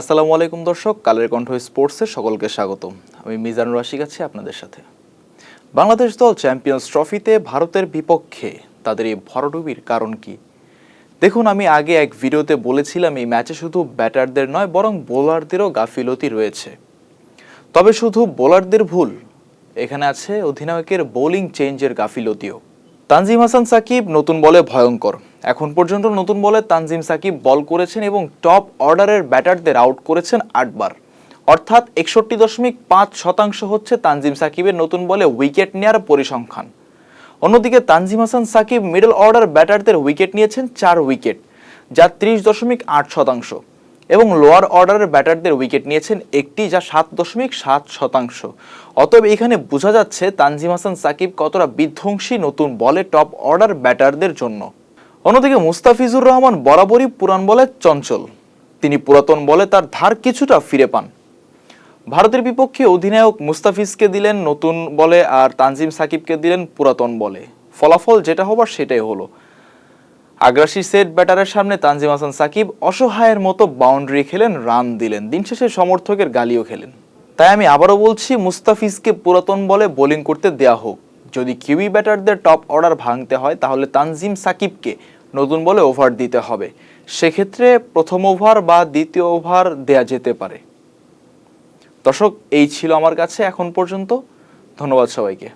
আসসালামু আলাইকুম দর্শক, কালের কণ্ঠ স্পোর্টসে সকলকে স্বাগত আমি মিজানুর রাশিক আছি আপনাদের সাথে। বাংলাদেশ দল চ্যাম্পিয়ন্স ট্রফিতে ভারতের বিপক্ষে তাদের এই ভরডুবির কারণ কি? দেখুন, আমি আগে এক ভিডিওতে বলেছিলাম, এই ম্যাচে শুধু ব্যাটারদের নয়, বরং বোলারদেরও গাফিলতি রয়েছে। তবে শুধু বোলারদের ভুল, এখানে আছে অধিনায়কের বোলিং চেঞ্জের গাফিলতিও। তানজিম হাসান সাকিব নতুন বলে ভয়ঙ্কর। এখন পর্যন্ত নতুন বলে তানজিম সাকিব বল করেছেন এবং টপ অর্ডারের ব্যাটারদের আউট করেছেন আটবার। অর্থাৎ একষট্টি দশমিক পাঁচ শতাংশ হচ্ছে তানজিম সাকিবের নতুন বলে উইকেট নেওয়ার পরিসংখ্যান। অন্যদিকে তানজিম হাসান সাকিব মিডল অর্ডার ব্যাটারদের উইকেট নিয়েছেন চার উইকেট, যা ত্রিশ দশমিক আট শতাংশ। এবং লোয়ার অর্ডারের ব্যাটারদের উইকেট নিয়েছেন একটি যা সাত দশমিক সাত শতাংশ। অতএব এখানে বোঝা যাচ্ছে তানজিম হাসান সাকিব কতটা বিধ্বংসী নতুন বলে টপ অর্ডার ব্যাটারদের জন্য। অন্যদিকে মুস্তাফিজুর রহমান বরাবরই পুরান বলে চঞ্চল। তিনি পুরাতন বলে তার ধার কিছুটা ফিরে পান। ভারতের বিপক্ষে অধিনায়ক মুস্তাফিজকে দিলেন নতুন বলে আর তানজিম সাকিবকে দিলেন পুরাতন বলে। ফলাফল যেটা হবার সেটাই হলো। আগ্রাসী সেট ব্যাটারের সামনে তানজিম হাসান সাকিব অসহায়ের মতো বাউন্ডারি খেলেন রান দিলেন। দিন শেষে সমর্থকের গালিও খেলেন। তাই আমি আবারও বলছি, মুস্তাফিজকে পুরাতন বলে বোলিং করতে দেয়া হোক। যদি কিউই ব্যাটারদের টপ অর্ডার ভাঙতে হয়, তাহলে তানজিম সাকিবকে নতুন বলে ওভার দিতে হবে। সেক্ষেত্রে প্রথম ওভার বা দ্বিতীয় ওভার দেয়া যেতে পারে। দর্শক, এই ছিল আমার কাছে এখন পর্যন্ত। ধন্যবাদ সবাইকে।